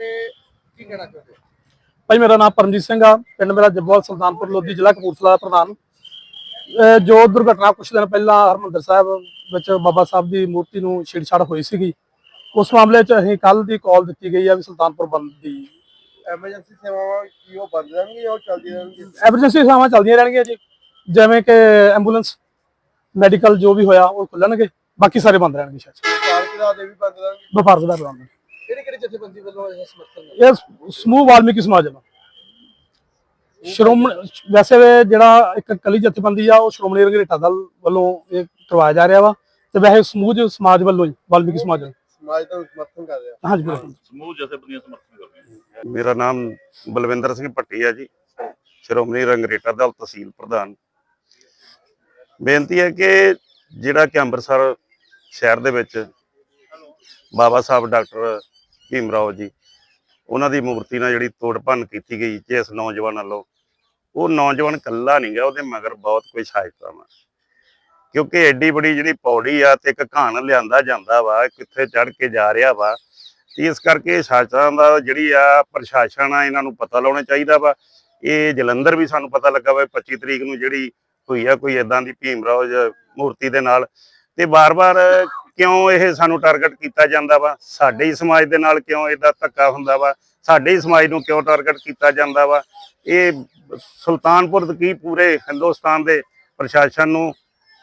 ਤੇ ਕੀ ਕਹਿਣਾ ਚਾਹੁੰਦੇ ਹੋ ਭਾਈ ਮੇਰਾ ਨਾਮ ਪਰਮਜੀਤ ਸਿੰਘ ਆ। ਪਿੰਡ ਮੇਰਾ ਜੱਬੋਵਾਲ ਸੁਲਤਾਨਪੁਰ ਲੋਧੀ ਜ਼ਿਲ੍ਹਾ ਕਪੂਰਥਲਾ ਦਾ ਪ੍ਰਧਾਨ। ਅਹ ਜੋ ਦੁਰਘਟਨਾ ਕੁਝ ਦਿਨ ਪਹਿਲਾਂ ਹਰਮੰਦਰ ਸਾਹਿਬ ਵਿੱਚ ਬਾਬਾ ਸਾਹਿਬ ਦੀ ਮੂਰਤੀ ਨੂੰ ਛੇੜਛਾੜ ਹੋਈ ਸੀਗੀ ਉਸ ਮਾਮਲੇ 'ਚ ਅਸੀਂ ਕੱਲ ਦੀ ਕਾਲ ਦਿੱਤੀ ਗਈ ਆ ਵੀ ਸੁਲਤਾਨਪੁਰ ਬੰਦ ਦੀ। ਐਮਰਜੈਂਸੀ ਸੇਵਾਵਾਂ ਕੀ ਉਹ ਬੰਦ ਰਹਿਣਗੀਆਂ ਜਾਂ ਉਹ ਚੱਲਦੀਆਂ ਰਹਿਣਗੀਆਂ? ਐਮਰਜੈਂਸੀ ਸੇਵਾਵਾਂ ਚੱਲਦੀਆਂ ਰਹਿਣਗੀਆਂ ਜੀ। ਜਿਵੇਂ ਕਿ ਐਂਬੂਲੈਂਸ ਮੈਡੀਕਲ ਜੋ ਵੀ ਹੋਇਆ ਉਹ ਖੁੱਲਣਗੇ। ਬਾਕੀ ਸਾਰੇ ਬੰਦ ਰਹਿਣਗੇ ਸ਼ਾਇਦ। ਪਾਰਕ ਦਾ ਦੇ ਵੀ ਬੰਦ ਰਹਿਣਗੇ? ਵਪਾਰ ਸੁਧਾਰ ਬੰਦ ਕਿਹੜੀ ਕਿਹੜੀ ਜਥੇਬੰਦੀ ਵੱਲੋਂ ਇਹ ਸਮਰਥਨ ਹੈ ਇਹ ਸਮੂਹ ਵਾਲਮੀਕੀ ਸਮਾਜ ਦਾ ਸ਼੍ਰੋਮਣੀ ਵੈਸੇ ਜਿਹੜਾ ਇੱਕ ਕਲੀ ਜਥੇਬੰਦੀ ਆ ਉਹ ਸ਼੍ਰੋਮਣੀ ਰੰਗਰੇਟਾ ਦਲ ਵੱਲੋਂ ਇਹ ਕਰਵਾਇਆ ਜਾ ਰਿਹਾ ਵਾ ਤੇ ਵੈਸੇ ਸਮੂਹ ਜੋ ਸਮਾਜ ਵੱਲੋਂ ਹੀ ਵਾਲਮੀਕੀ ਸਮਾਜ ਵੱਲੋਂ। ਸਮਾਜ ਦਾ ਸਮਰਥਨ ਕਰ ਰਿਹਾ। ਹਾਂਜੀ ਬਿਲਕੁਲ। ਸਮੂਹ ਜਥੇਬੰਦੀਆਂ ਸਮਰਥਨ ਕਰਦੀਆਂ ਮੇਰਾ ਨਾਮ ਬਲਵਿੰਦਰ ਸਿੰਘ ਭੱਟੀ ਹੈ ਜੀ ਸ਼੍ਰੋਮਣੀ ਰੰਗਰੇਟਾ ਦਲ ਤਹਿਸੀਲ ਪ੍ਰਧਾਨ। ਬੇਨਤੀ ਹੈ ਕਿ ਜਿਹੜਾ ਕਿ ਅੰਮ੍ਰਿਤਸਰ ਸ਼ਹਿਰ ਦੇ ਵਿੱਚ ਬਾਬਾ ਸਾਹਿਬ ਡਾਕਟਰ ਭੀਮ ਰਾਓ ਜੀ, ਉਹਨਾਂ ਦੀ ਮੂਰਤੀ ਨਾਲ ਜਿਹੜੀ ਤੋੜ ਭੰਨ ਕੀਤੀ ਗਈ ਜਿਸ ਨੌਜਵਾਨ ਵੱਲੋਂ, ਉਹ ਨੌਜਵਾਨ ਕੱਲਾ ਨਹੀਂ ਗਿਆ, ਉਹਦੇ ਮਗਰ ਬਹੁਤ ਕੋਈ ਸਹਾਇਤਾ ਵਾ ਕਿਉਂਕਿ ਐਡੀ ਬੜੀ ਜਿਹੜੀ ਪੌੜੀ ਆ ਤੇ ਇੱਕ ਘਾਣ ਲਿਆਂਦਾ ਜਾਂਦਾ ਵਾ, ਕਿੱਥੇ ਚੜ ਕੇ ਜਾ ਰਿਹਾ ਵਾ ਇਸ ਕਰਕੇ ਸ਼ਾਸਨ ਦਾ ਜਿਹੜੀ ਆ ਪ੍ਰਸ਼ਾਸਨ ਆ, ਇਹਨਾਂ ਨੂੰ ਪਤਾ ਲਾਉਣਾ ਚਾਹੀਦਾ ਵਾ। ਇਹ ਜਲੰਧਰ ਵੀ ਸਾਨੂੰ ਪਤਾ ਲੱਗਾ ਵਾ 25 ਤਰੀਕ ਨੂੰ ਜਿਹੜੀ ਹੋਈ ਆ, ਕੋਈ ਇਦਾਂ ਦੀ ਭੀਮ ਰਾਓ ਮੂਰਤੀ ਦੇ ਨਾਲ। ਤੇ ਬਾਰ-ਬਾਰ ਕਿਉਂ ਇਹ ਸਾਨੂੰ ਟਾਰਗੇਟ ਕੀਤਾ ਜਾਂਦਾ ਵਾ? ਸਾਡੇ ਹੀ ਸਮਾਜ ਦੇ ਨਾਲ ਕਿਉਂ ਇਹਦਾ ਧੱਕਾ ਹੁੰਦਾ ਵਾ? ਸਾਡੇ ਹੀ ਸਮਾਜ ਨੂੰ ਕਿਉਂ ਟਾਰਗੇਟ ਕੀਤਾ ਜਾਂਦਾ ਵਾ? ਇਹ ਸੁਲਤਾਨਪੁਰ ਕੀ ਪੂਰੇ ਹਿੰਦੁਸਤਾਨ ਦੇ ਪ੍ਰਸ਼ਾਸਨ ਨੂੰ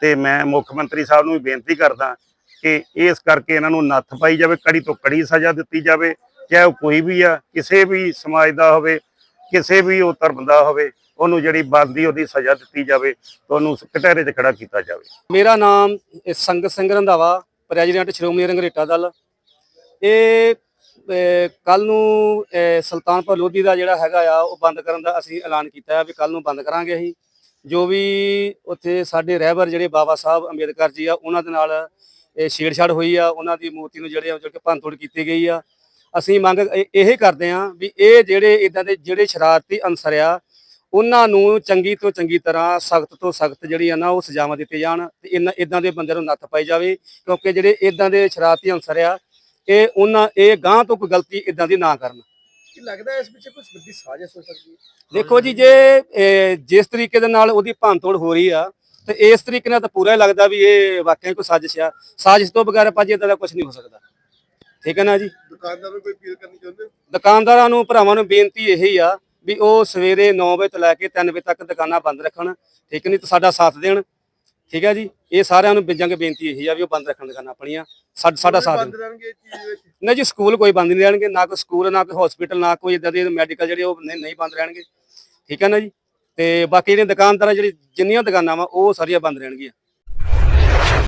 ਤੇ ਮੈਂ ਮੁੱਖ ਮੰਤਰੀ ਸਾਹਿਬ ਨੂੰ ਵੀ ਬੇਨਤੀ ਕਰਦਾ ਕਿ ਇਸ ਕਰਕੇ ਇਹਨਾਂ ਨੂੰ ਨੱਥ ਪਾਈ ਜਾਵੇ, ਕੜੀ ਤੋਂ ਕੜੀ ਸਜ਼ਾ ਦਿੱਤੀ ਜਾਵੇ, ਚਾਹੇ ਉਹ ਕੋਈ ਵੀ ਆ, ਕਿਸੇ ਵੀ ਸਮਾਜ ਦਾ ਹੋਵੇ, ਕਿਸੇ ਵੀ ਉਹ ਧਰਮ ਦਾ ਹੋਵੇ, ਉਹਨੂੰ ਜਿਹੜੀ ਬਣਦੀ ਉਹਦੀ ਸਜ਼ਾ ਦਿੱਤੀ ਜਾਵੇ, ਤੇ ਉਹਨੂੰ ਕਟਹਿਰੇ 'ਚ ਖੜਾ ਕੀਤਾ ਜਾਵੇ। ਮੇਰਾ ਨਾਮ ਸੰਗਤ ਸਿੰਘ ਰੰਧਾਵਾ ਪ੍ਰੈਜ਼ੀਡੈਂਟ ਸ਼੍ਰੋਮਣੀ ਰੰਗਰੇਟਾ ਦਲ। ਇਹ ਕੱਲ ਨੂੰ ਸੁਲਤਾਨਪੁਰ ਲੋਧੀ ਦਾ ਜਿਹੜਾ ਹੈਗਾ ਆ, ਉਹ ਬੰਦ ਕਰਨ ਦਾ ਅਸੀਂ ਐਲਾਨ ਕੀਤਾ ਹੈ ਵੀ ਕੱਲ ਨੂੰ ਬੰਦ ਕਰਾਂਗੇ ਅਸੀਂ। ਜੋ ਵੀ ਉੱਥੇ ਸਾਡੇ ਰਹਿਬਰ ਜਿਹੜੇ ਬਾਬਾ ਸਾਹਿਬ ਅੰਬੇਦਕਰ ਜੀ ਆ, ਉਹਨਾਂ ਦੇ ਨਾਲ ਇਹ ਛੇੜਛਾੜ ਹੋਈ ਆ। ਉਹਨਾਂ ਦੀ ਮੂਰਤੀ ਨੂੰ ਜਿਹੜੇ ਆ ਕਿ ਭੰਨਤੋੜ ਕੀਤੀ ਗਈ ਆ। ਅਸੀਂ ਮੰਗ, ਇਹ ਇਹ ਕਰਦੇ ਆ ਵੀ ਇਹ ਜਿਹੜੇ, ਇਦਾਂ ਦੇ ਜਿਹੜੇ ਸ਼ਰਾਰਤੀ ਅਨਸਰ ਆ ਉਹਨਾਂ ਨੂੰ ਚੰਗੀ ਤੋਂ ਚੰਗੀ ਤਰ੍ਹਾਂ ਸਖਤ ਤੋਂ ਸਖਤ ਜਿਹੜੀ ਆ ਨਾ ਉਹ ਸਜ਼ਾਵਾਂ ਦਿੱਤੇ ਜਾਣ ਤੇ ਇਹਨਾਂ ਇਦਾਂ ਦੇ ਬੰਦੇ ਨੂੰ ਨੱਥ ਪਾਈ ਜਾਵੇ ਕਿਉਂਕਿ ਜਿਹੜੇ ਇਦਾਂ ਦੇ ਸ਼ਰਾਰਤੀ ਅਨਸਰ ਆ ਇਹ ਉਹਨਾਂ ਇਹ ਗਾਂ ਤੋਂ ਕੋਈ ਗਲਤੀ ਇਦਾਂ ਦੀ ਨਾ ਕਰਨ। ਕੀ ਲੱਗਦਾ ਇਸ ਪਿੱਛੇ ਕੁਝ ਵੱਡੀ ਸਾਜ਼ਿਸ਼ ਹੋ ਸਕਦੀ ਹੈ? ਦੇਖੋ ਜੀ ਜੇ ਜਿਸ ਤਰੀਕੇ ਦੇ ਨਾਲ ਉਹਦੀ ਭੰਨਤੋੜ ਹੋ ਰਹੀ ਆ ਤੇ ਇਸ ਤਰੀਕੇ ਨਾਲ ਤਾਂ ਪੂਰਾ ਹੀ ਲੱਗਦਾ ਵੀ ਇਹ ਵਾਕਿਆ ਕੋਈ ਸਾਜ਼ਿਸ਼ ਆ। ਸਾਜ਼ਿਸ਼ ਤੋਂ ਬਗੈਰ ਭਾਜੀ ਇਦਾਂ ਦਾ ਕੁਝ ਨਹੀਂ ਹੋ ਸਕਦਾ। ਠੀਕ ਹੈ ਨਾ ਜੀ? ਦੁਕਾਨਦਾਰ ਨੂੰ ਕੋਈ ਅਪੀਲ ਕਰਨੀ ਚਾਹੁੰਦੇ ਦੁਕਾਨਦਾਰਾਂ ਨੂੰ ਭਰਾਵਾਂ ਨੂੰ ਬੇਨਤੀ ਇਹੀ ਆ ਵੀ ਉਹ ਸਵੇਰੇ 9 ਵਜੇ ਤੋਂ ਲੈ ਕੇ 3 ਵਜੇ ਤੱਕ ਦੁਕਾਨਾਂ ਬੰਦ ਰੱਖਣ, ਠੀਕ ਨਹੀਂ ਤਾਂ ਸਾਡਾ ਸਾਥ ਦੇਣ। ਠੀਕ ਹੈ ਜੀ? ਇਹ ਸਾਰਿਆਂ ਨੂੰ ਬਿਜੰਗ ਬੇਨਤੀ ਇਹੀ ਆ ਵੀ ਉਹ ਬੰਦ ਰੱਖਣ ਦੁਕਾਨਾਂ ਆਪਣੀਆਂ। ਸਾਡ- ਸਾਡਾ ਸਾਥ ਦੇਣ। ਬੰਦ ਰਹਿਣਗੇ ਨਹੀਂ ਜੀ, ਸਕੂਲ ਕੋਈ ਬੰਦ ਨਹੀਂ ਰਹਿਣਗੇ, ਨਾ ਕੋਈ ਸਕੂਲ, ਨਾ ਕੋਈ ਹਸਪੀਟਲ ਨਾ ਕੋਈ ਇਦਾਂ ਦੇ ਮੈਡੀਕਲ ਜਿਹੜੇ ਉਹ ਨਹੀਂ ਬੰਦ ਰਹਿਣਗੇ। ਠੀਕ ਹੈ ਨਾ ਜੀ? ਤੇ ਬਾਕੀ ਜਿਹੜੀਆਂ ਦੁਕਾਨਦਾਰਾਂ, ਜਿਹੜੀ ਜਿੰਨੀਆਂ ਦੁਕਾਨਾਂ ਵਾ, ਉਹ ਸਾਰੀਆਂ ਬੰਦ ਰਹਿਣਗੀਆਂ।